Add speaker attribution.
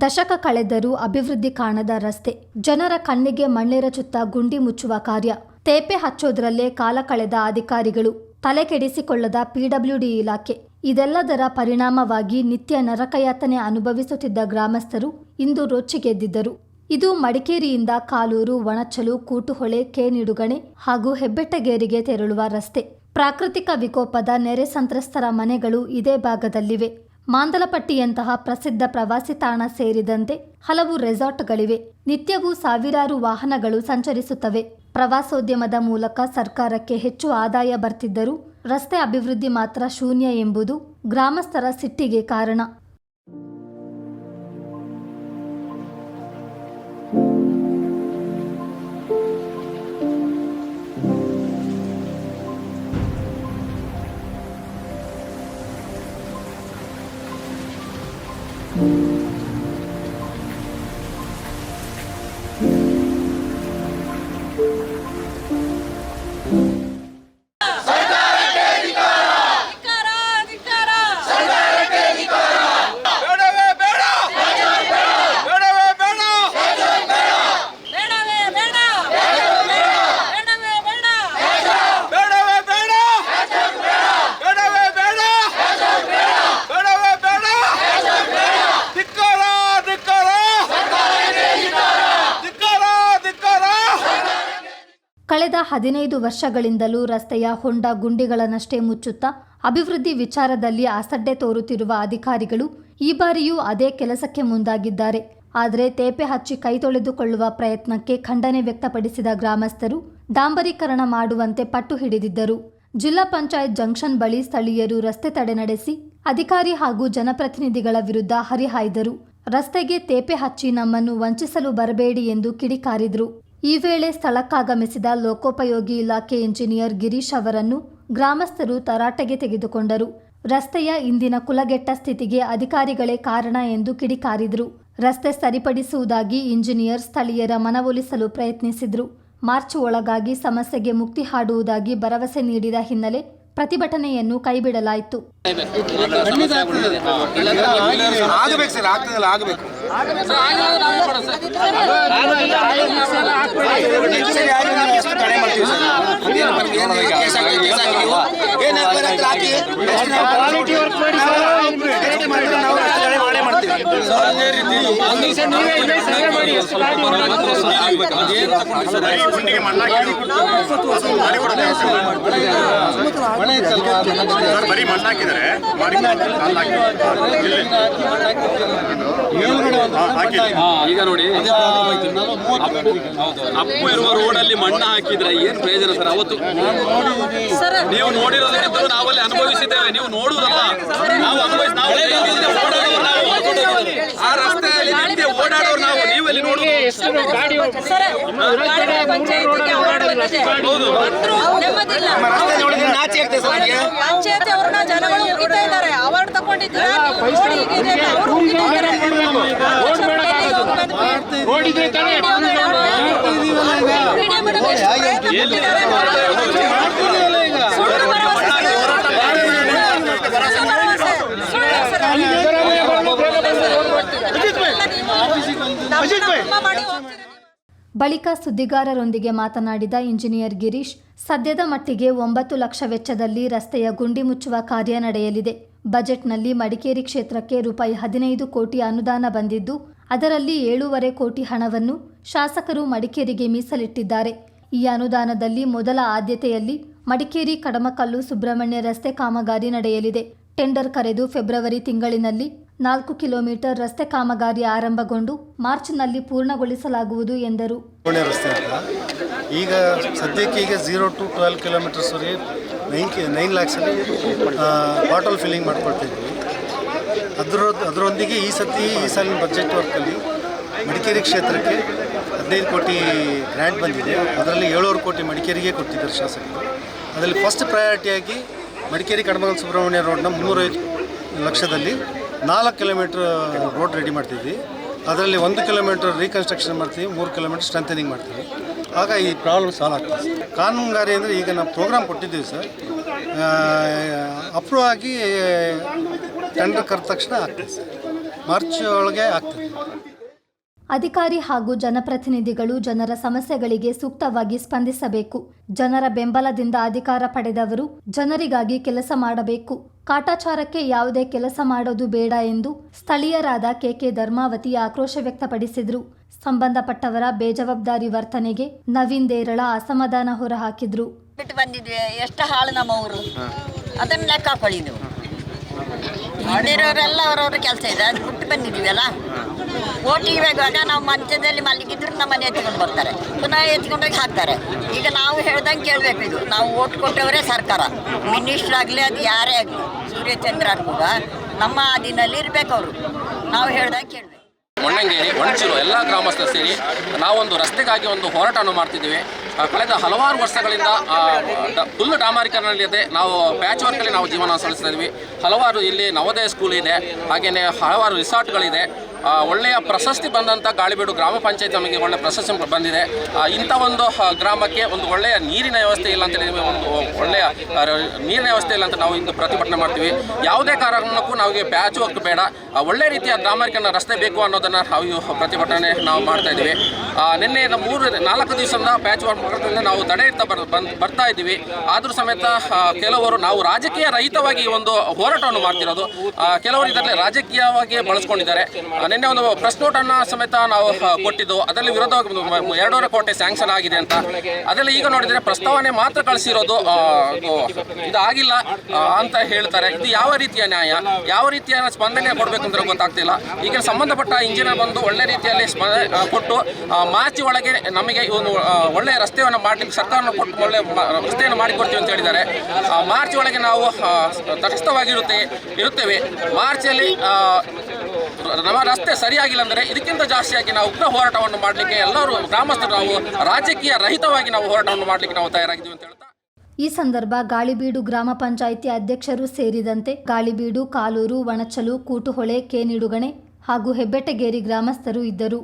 Speaker 1: ದಶಕ ಕಳೆದರೂ ಅಭಿವೃದ್ಧಿ ಕಾಣದ ರಸ್ತೆ. ಜನರ ಕಣ್ಣಿಗೆ ಮಣ್ಣೆರಚುತ್ತಾ ಗುಂಡಿ ಮುಚ್ಚುವ ಕಾರ್ಯ. ತೇಪೆ ಹಚ್ಚೋದ್ರಲ್ಲೇ ಕಾಲ ಕಳೆದ ಅಧಿಕಾರಿಗಳು ತಲೆ ಕೆಡಿಸಿಕೊಳ್ಳದ ಪಿಡಬ್ಲ್ಯೂಡಿ ಇಲಾಖೆ. ಇದೆಲ್ಲದರ ಪರಿಣಾಮವಾಗಿ ನಿತ್ಯ ನರಕಯಾತನೆ ಅನುಭವಿಸುತ್ತಿದ್ದ ಗ್ರಾಮಸ್ಥರು ಇಂದು ರೊಚ್ಚಿಗೆದ್ದಿದ್ದರು. ಇದು ಮಡಿಕೇರಿಯಿಂದ ಕಾಲೂರು, ಒಣಚಲು ಕೂಟುಹೊಳೆ ಕೇನಿಡುಗಣೆ ಹಾಗೂ ಹೆಬ್ಬೆಟ್ಟಗೇರಿಗೆ ತೆರಳುವ ರಸ್ತೆ. ಪ್ರಾಕೃತಿಕ ವಿಕೋಪದ ನೆರೆ ಸಂತ್ರಸ್ತರ ಮನೆಗಳು ಇದೇ ಭಾಗದಲ್ಲಿವೆ. ಮಾಂದಲಪಟ್ಟಿಯಂತಹ ಪ್ರಸಿದ್ಧ ಪ್ರವಾಸಿ ತಾಣ ಸೇರಿದಂತೆ ಹಲವು ರೆಸಾರ್ಟ್ಗಳಿವೆ. ನಿತ್ಯವೂ ಸಾವಿರಾರು ವಾಹನಗಳು ಸಂಚರಿಸುತ್ತವೆ. ಪ್ರವಾಸೋದ್ಯಮದ ಮೂಲಕ ಸರ್ಕಾರಕ್ಕೆ ಹೆಚ್ಚು ಆದಾಯ ಬರ್ತಿದ್ದರೂ ರಸ್ತೆ ಅಭಿವೃದ್ಧಿ ಮಾತ್ರ ಶೂನ್ಯ ಎಂಬುದು ಗ್ರಾಮಸ್ಥರ ಸಿಟ್ಟಿಗೆ ಕಾರಣ. ಕಳೆದ ಹದಿನೈದು ವರ್ಷಗಳಿಂದಲೂ ರಸ್ತೆಯ ಹೊಂಡ ಗುಂಡಿಗಳನ್ನಷ್ಟೇ ಮುಚ್ಚುತ್ತಾ, ಅಭಿವೃದ್ಧಿ ವಿಚಾರದಲ್ಲಿ ಅಸಡ್ಡೆ ತೋರುತ್ತಿರುವ ಅಧಿಕಾರಿಗಳು ಈ ಬಾರಿಯೂ ಅದೇ ಕೆಲಸಕ್ಕೆ ಮುಂದಾಗಿದ್ದಾರೆ. ಆದರೆ ತೇಪೆ ಹಚ್ಚಿ ಕೈ ತೊಳೆದುಕೊಳ್ಳುವ ಪ್ರಯತ್ನಕ್ಕೆ ಖಂಡನೆ ವ್ಯಕ್ತಪಡಿಸಿದ ಗ್ರಾಮಸ್ಥರು ಡಾಂಬರೀಕರಣ ಮಾಡುವಂತೆ ಪಟ್ಟು ಹಿಡಿದಿದ್ದರು. ಜಿಲ್ಲಾ ಪಂಚಾಯತ್ ಜಂಕ್ಷನ್ ಬಳಿ ಸ್ಥಳೀಯರು ರಸ್ತೆ ತಡೆ ನಡೆಸಿ, ಅಧಿಕಾರಿ ಹಾಗೂ ಜನಪ್ರತಿನಿಧಿಗಳ ವಿರುದ್ಧ ಹರಿಹಾಯ್ದರು. ರಸ್ತೆಗೆ ತೇಪೆ ಹಚ್ಚಿ ನಮ್ಮನ್ನು ವಂಚಿಸಲು ಬರಬೇಡಿ ಎಂದು ಕಿಡಿಕಾರಿದ್ರು. ಈ ವೇಳೆ ಸ್ಥಳಕ್ಕಾಗಮಿಸಿದ ಲೋಕೋಪಯೋಗಿ ಇಲಾಖೆ ಇಂಜಿನಿಯರ್ ಗಿರೀಶ್ ಅವರನ್ನು ಗ್ರಾಮಸ್ಥರು ತರಾಟೆಗೆ ತೆಗೆದುಕೊಂಡರು. ರಸ್ತೆಯ ಇಂದಿನ ಕುಲಗೆಟ್ಟ ಸ್ಥಿತಿಗೆ ಅಧಿಕಾರಿಗಳೇ ಕಾರಣ ಎಂದು ಕಿಡಿಕಾರಿದರು. ರಸ್ತೆ ಸರಿಪಡಿಸುವುದಾಗಿ ಇಂಜಿನಿಯರ್ ಸ್ಥಳೀಯರ ಮನವೊಲಿಸಲು ಪ್ರಯತ್ನಿಸಿದ್ರು. ಮಾರ್ಚ್ ಒಳಗಾಗಿ ಸಮಸ್ಯೆಗೆ ಮುಕ್ತಿ ಹಾಡುವುದಾಗಿ ಭರವಸೆ ನೀಡಿದ ಹಿನ್ನೆಲೆ ಪ್ರತಿಭಟನೆಯನ್ನು ಕೈಬಿಡಲಾಯಿತು.
Speaker 2: ಆಗಬೇಕು ಸರ್ ಆಗ್ತದಲ್ಲ ಆಗಬೇಕು ಸರಿ ಆಗಿ ನಾವು ಎಷ್ಟು ತಡೆ ಮಾಡ್ತೀವಿ ಸರ್
Speaker 3: ಬರೀ ಹಾಕಿಲ್ಲ
Speaker 4: ಈಗ ನೋಡಿ ಅಪ್ಪು ಇರುವ ರೋಡಲ್ಲಿ ಮಣ್ಣ ಹಾಕಿದ್ರೆ ಏನ್ ಪ್ರಯೋಜನ ಸರ್ ಅವತ್ತು ನೀವು ನೋಡಿರೋದಕ್ಕಿಂತ ನಾವಲ್ಲಿ ಅನುಭವಿಸಿದ್ದೇವೆ ನೀವು ನೋಡುವುದಲ್ಲ ನಾವು ನಿತ್ಯ ಓಡಾಡೋರು ನಾವು. ಆ ರಸ್ತೆಯಲ್ಲಿ ನಿತ್ಯ ಓಡಾಡೋರು ನಾವು ನೀವಲ್ಲಿ ನೋಡುವುದು
Speaker 5: ಸರ್ ಗಾಡಿ ಪಂಚಾಯತಿಗೆ ಓಡಾಡಬೇಕಿದೆ
Speaker 4: ಹೌದು.
Speaker 5: ಅಂದ್ರೂ ನೆಮ್ಮದಿಲ್ಲ
Speaker 2: ನಮ್ಮ ರಸ್ತೆ ನೋಡಿದ್ರೆ ನಾಚಿ ಆಗ್ತದೆ ಸರ್ ನಮಗೆ
Speaker 5: ಪಂಚಾಯತಿ ಅವ್ರನ್ನ ಜನಗಳು ಹೋಗಿತಾ ಇದ್ದಾರೆ. ಅವಾರ್ಡ್ ತಗೊಂಡಿದ್ದೀರಾ? ಅವ್ರು ಹೋಗಿತಾ ಇದ್ದಾರೆ.
Speaker 6: ರೋಡಿದ್ರೆ ತಾನೇ
Speaker 5: ವಿಡಿಯೋ ಮೇಡಮ್ ಎಷ್ಟು ಪ್ರಯತ್ನ ಪಟ್ಟಿದ್ದಾರೆ ಸುಳ್ಳು ಭರವಸೆ. ಸುಳ್ಳು ಭರವಸೆ. ಸುಳ್ಳು ಸರ್. ನಮ್ಮನ್ನ ತುಂಬ ಮಾಡಿ ಹೋಗ್ತೀರಿ ನೀವು.
Speaker 1: ಬಳಿಕ ಸುದ್ದಿಗಾರರೊಂದಿಗೆ ಮಾತನಾಡಿದ ಇಂಜಿನಿಯರ್ ಗಿರೀಶ್, ಸದ್ಯದ ಮಟ್ಟಿಗೆ ಒಂಬತ್ತು ಲಕ್ಷ ವೆಚ್ಚದಲ್ಲಿ ರಸ್ತೆಯ ಗುಂಡಿ ಮುಚ್ಚುವ ಕಾರ್ಯ ನಡೆಯಲಿದೆ. ಬಜೆಟ್ನಲ್ಲಿ ಮಡಿಕೇರಿ ಕ್ಷೇತ್ರಕ್ಕೆ ರೂಪಾಯಿ ಹದಿನೈದು ಕೋಟಿ ಅನುದಾನ ಬಂದಿದ್ದು, ಅದರಲ್ಲಿ ಏಳೂವರೆ ಕೋಟಿ ಹಣವನ್ನು ಶಾಸಕರು ಮಡಿಕೇರಿಗೆ ಮೀಸಲಿಟ್ಟಿದ್ದಾರೆ. ಈ ಅನುದಾನದಲ್ಲಿ ಮೊದಲ ಆದ್ಯತೆಯಲ್ಲಿ ಮಡಿಕೇರಿ ಕಡಮಕಲ್ಲು ಸುಬ್ರಹ್ಮಣ್ಯ ರಸ್ತೆ ಕಾಮಗಾರಿ ನಡೆಯಲಿದೆ. ಟೆಂಡರ್ ಕರೆದು ಫೆಬ್ರವರಿ ತಿಂಗಳಿನಲ್ಲಿ ನಾಲ್ಕು ಕಿಲೋಮೀಟರ್ ರಸ್ತೆ ಕಾಮಗಾರಿ ಆರಂಭಗೊಂಡು ಮಾರ್ಚ್ನಲ್ಲಿ ಪೂರ್ಣಗೊಳಿಸಲಾಗುವುದು ಎಂದರು.
Speaker 7: ಈಗ ಸದ್ಯಕ್ಕೆ ಈಗ ಝೀರೋ ಟು ಟ್ವೆಲ್ ಕಿಲೋಮೀಟರ್ಸ್ವರೆಗೆ ನೈನ್ ಕಿ ನೈನ್ ಲ್ಯಾಕ್ಸಲ್ಲಿ ಬಾಟಲ್ ಫಿಲ್ಲಿಂಗ್ ಮಾಡ್ಕೊಳ್ತಿದ್ವಿ. ಅದರ ಅದರೊಂದಿಗೆ ಈ ಸತಿ ಈ ಸಾಲಿನ ಬಜೆಟ್ ವರ್ಕಲ್ಲಿ ಮಡಿಕೇರಿ ಕ್ಷೇತ್ರಕ್ಕೆ ಹದಿನೈದು ಕೋಟಿ ಗ್ರ್ಯಾಂಟ್ ಬಂದಿದೆ. ಅದರಲ್ಲಿ ಏಳುವರೆ ಕೋಟಿ ಮಡಿಕೇರಿಗೆ ಕೊಟ್ಟಿದ್ದಾರೆ ಶಾಸಕರು. ಅದರಲ್ಲಿ ಫಸ್ಟ್ ಪ್ರಯಾರಿಟಿಯಾಗಿ ಮಡಿಕೇರಿ ಕಡಮಗಲ್ ಸುಬ್ರಹ್ಮಣ್ಯ ರೋಡ್ನ ಮುನ್ನೂರೈದು ಲಕ್ಷದಲ್ಲಿ ನಾಲ್ಕು ಕಿಲೋಮೀಟ್ರ್ ರೋಡ್ ರೆಡಿ ಮಾಡ್ತಿದ್ವಿ. ಅದರಲ್ಲಿ ಒಂದು ಕಿಲೋಮೀಟ್ರ್ ರೀಕನ್ಸ್ಟ್ರಕ್ಷನ್ ಮಾಡ್ತೀವಿ, ಮೂರು ಕಿಲೋಮೀಟ್ರ್ ಸ್ಟ್ರೆಂಥನಿಂಗ್ ಮಾಡ್ತೀವಿ. ಆಗ ಈ ಪ್ರಾಬ್ಲಮ್ ಸಾಲ್ವ್ ಆಗ್ತದೆ. ಕಾನೂನು ಗಾರಿ ಅಂದರೆ ಈಗ ನಾವು ಪ್ರೋಗ್ರಾಮ್ ಕೊಟ್ಟಿದ್ದೀವಿ ಸರ್. ಅಪ್ರೂವ್ ಆಗಿ ಟೆಂಡರ್ ಕರೆದ ತಕ್ಷಣ ಆಗ್ತದೆ ಸರ್. ಮಾರ್ಚ್ ಒಳಗೆ ಆಗ್ತದೆ.
Speaker 1: ಅಧಿಕಾರಿ ಹಾಗೂ ಜನಪ್ರತಿನಿಧಿಗಳು ಜನರ ಸಮಸ್ಯೆಗಳಿಗೆ ಸೂಕ್ತವಾಗಿ ಸ್ಪಂದಿಸಬೇಕು. ಜನರ ಬೆಂಬಲದಿಂದ ಅಧಿಕಾರ ಪಡೆದವರು ಜನರಿಗಾಗಿ ಕೆಲಸ ಮಾಡಬೇಕು. ಕಾಟಾಚಾರಕ್ಕೆ ಯಾವುದೇ ಕೆಲಸ ಮಾಡೋದು ಬೇಡ ಎಂದು ಸ್ಥಳೀಯರಾದ ಕೆಕೆ ಧರ್ಮಾವತಿ ಆಕ್ರೋಶ ವ್ಯಕ್ತಪಡಿಸಿದರು. ಸಂಬಂಧಪಟ್ಟವರ ಬೇಜವಾಬ್ದಾರಿ ವರ್ತನೆಗೆ ನವೀನ್ ದೇರಳ ಅಸಮಾಧಾನ ಹೊರಹಾಕಿದ್ರು.
Speaker 6: ಬಿಟ್ಟು ಬಂದಿದ್ವಿ. ಎಷ್ಟು ಹಾಳು ಅದನ್ನ ಲೆಕ್ಕ ನೀವು ಅವರವ್ರ ಕೆಲಸ ಇದೆ. ಅದು ಬಿಟ್ಟು ಬಂದಿದ್ದೀವಲ್ಲ? ಓಟಿಗೆ ಬೇಕಾಗ ನಾವು ಮಂಚದಲ್ಲಿ ಮಲಗಿದ್ರು ನಮ್ಮ ಮನೆ ಎತ್ಕೊಂಡು ಬರ್ತಾರೆ. ಪುನಃ ಎತ್ಕೊಂಡೋಗಿ ಹಾಕ್ತಾರೆ. ಈಗ ನಾವು ಹೇಳ್ದಂಗೆ ಕೇಳಬೇಕು ಇದು. ನಾವು ಓಟ್ ಕೊಟ್ಟವರೇ ಸರ್ಕಾರ. ಮಿನಿಸ್ಟರ್ ಆಗಲಿ ಅದು ಯಾರೇ ಆಗಲಿ, ಸೂರ್ಯಚಂದ್ರ ಕೂಡ ನಮ್ಮ ಅದಿನಲ್ಲಿ ಇರಬೇಕು ಅವರು. ನಾವು ಹೇಳ್ದಂಗೆ ಕೇಳಬೇಕು.
Speaker 4: ಮೊಣ್ಣಂಗೇರಿ ಹೊಂಚಿರು ಎಲ್ಲ ಗ್ರಾಮಸ್ಥರು ಸೇರಿ ನಾವೊಂದು ರಸ್ತೆಗಾಗಿ ಒಂದು ಹೋರಾಟವನ್ನು ಮಾಡ್ತಿದ್ದೀವಿ. ಕಳೆದ ಹಲವಾರು ವರ್ಷಗಳಿಂದ ಫುಲ್ ಡಾಮಾರೀಕರಣದಲ್ಲಿದೆ ನಾವು ಪ್ಯಾಚ್ ವರ್ಕಲ್ಲಿ ನಾವು ಜೀವನ ಸಲ್ಲಿಸ್ತಾ ಇದ್ವಿ. ಹಲವಾರು ಇಲ್ಲಿ ನವೋದಯ ಸ್ಕೂಲ್ ಇದೆ ಹಾಗೆಯೇ ಹಲವಾರು ರಿಸಾರ್ಟ್ಗಳಿದೆ ಒಳ್ಳೆಯ ಪ್ರಶಸ್ತಿ ಬಂದಂಥ ಗಾಳಿಬೀಡು ಗ್ರಾಮ ಪಂಚಾಯತ್ ನಮಗೆ ಒಳ್ಳೆಯ ಪ್ರಶಸ್ತಿ ಬಂದಿದೆ. ಇಂಥ ಒಂದು ಗ್ರಾಮಕ್ಕೆ ಒಂದು ಒಳ್ಳೆಯ ನೀರಿನ ವ್ಯವಸ್ಥೆ ಇಲ್ಲ ಅಂತ ನಿಮಗೆ ಒಂದು ಒಳ್ಳೆಯ ನೀರಿನ ವ್ಯವಸ್ಥೆ ಇಲ್ಲ ಅಂತ ನಾವು ಇಂದು ಪ್ರತಿಭಟನೆ ಮಾಡ್ತೀವಿ. ಯಾವುದೇ ಕಾರಣಕ್ಕೂ ನಮಗೆ ಬ್ಯಾಚ್ ವರ್ಕ್ ಬೇಡ. ಒಳ್ಳೆ ರೀತಿಯ ಗ್ರಾಮಕ್ಕೆ ರಸ್ತೆ ಬೇಕು ಅನ್ನೋದನ್ನು ನಾವು ಪ್ರತಿಭಟನೆ ನಾವು ಮಾಡ್ತಾ ಇದ್ದೀವಿ. ನಿನ್ನೆ ಮೂರು, ನಾಲ್ಕು ದಿವಸದಿಂದ ಬ್ಯಾಚ್ ವರ್ಕ್ ಮಾಡೋದ್ರಿಂದ ನಾವು ತಡೆ ಇರ್ತಾ ಬರ್ತಾ ಇದ್ದೀವಿ. ಆದರೂ ಸಮೇತ ಕೆಲವರು ನಾವು ರಾಜಕೀಯ ರಹಿತವಾಗಿ ಒಂದು ಹೋರಾಟವನ್ನು ಮಾಡ್ತಿರೋದು. ಕೆಲವರು ಇದರಲ್ಲಿ ರಾಜಕೀಯವಾಗಿ ಬಳಸ್ಕೊಂಡಿದ್ದಾರೆ. ನಿನ್ನೆ ಒಂದು ಪ್ರೆಸ್ ನೋಟನ್ನು ಸಮೇತ ನಾವು ಕೊಟ್ಟಿದ್ದು. ಅದರಲ್ಲಿ ವಿರೋಧವಾಗಿ ಎರಡೂವರೆ ಕೋಟಿ ಸ್ಯಾಂಕ್ಷನ್ ಆಗಿದೆ ಅಂತ. ಅದರಲ್ಲಿ ಈಗ ನೋಡಿದರೆ ಪ್ರಸ್ತಾವನೆ ಮಾತ್ರ ಕಳಿಸಿರೋದು ಆ, ಇದು ಇದಾಗಿಲ್ಲ ಅಂತ ಹೇಳ್ತಾರೆ. ಇದು ಯಾವ ರೀತಿಯ ನ್ಯಾಯ? ಯಾವ ರೀತಿಯ ಸ್ಪಂದನೆ ಕೊಡಬೇಕು ಅಂತ ಗೊತ್ತಾಗ್ತಿಲ್ಲ. ಈಗ ಸಂಬಂಧಪಟ್ಟ ಇಂಜಿನಿಯರ್ ಬಂದು ಒಳ್ಳೆ ರೀತಿಯಲ್ಲಿ ಕೊಟ್ಟು ಮಾರ್ಚ್ ಒಳಗೆ ನಮಗೆ ಒಂದು ಒಳ್ಳೆಯ ರಸ್ತೆಯನ್ನು ಮಾಡಲಿಕ್ಕೆ ಸರ್ಕಾರನ ಕೊಟ್ಟು ಒಳ್ಳೆ ರಸ್ತೆಯನ್ನು ಮಾಡಿಕೊಡ್ತೀವಿ ಅಂತ ಹೇಳಿದ್ದಾರೆ. ಮಾರ್ಚ್ ಒಳಗೆ ನಾವು ತಟಸ್ಥವಾಗಿರುತ್ತೆ ಇರುತ್ತೇವೆ. ಮಾರ್ಚಲ್ಲಿ ನಮ್ಮ ರಸ್ತೆ ಸರಿಯಾಗಿಲ್ಲ ಅಂದರೆ ಇದಕ್ಕಿಂತ ಜಾಸ್ತಿಯಾಗಿ ನಾವು ಉಗ್ರ ಹೋರಾಟವನ್ನು ಮಾಡಲಿಕ್ಕೆ ಎಲ್ಲರೂ ಗ್ರಾಮಸ್ಥರು ನಾವು ರಾಜಕೀಯ ರಹಿತವಾಗಿ ನಾವು ಹೋರಾಟವನ್ನು ಮಾಡಲಿಕ್ಕೆ ನಾವು ತಯಾರಾಗಿದ್ದೀವಿ ಅಂತ ಹೇಳ್ತಾ.
Speaker 1: ಈ ಸಂದರ್ಭ ಗಾಳಿಬೀಡು ಗ್ರಾಮ ಪಂಚಾಯಿತಿ ಅಧ್ಯಕ್ಷರು ಸೇರಿದಂತೆ ಗಾಳಿಬೀಡು, ಕಾಲೂರು ವಣಚಲು ಕೂಟುಹೊಳೆ ಕೆನಿಡುಗಣೆ ಹಾಗೂ ಹೆಬ್ಬೆಟ್ಟಗೇರಿ ಗ್ರಾಮಸ್ಥರು ಇದ್ದರು.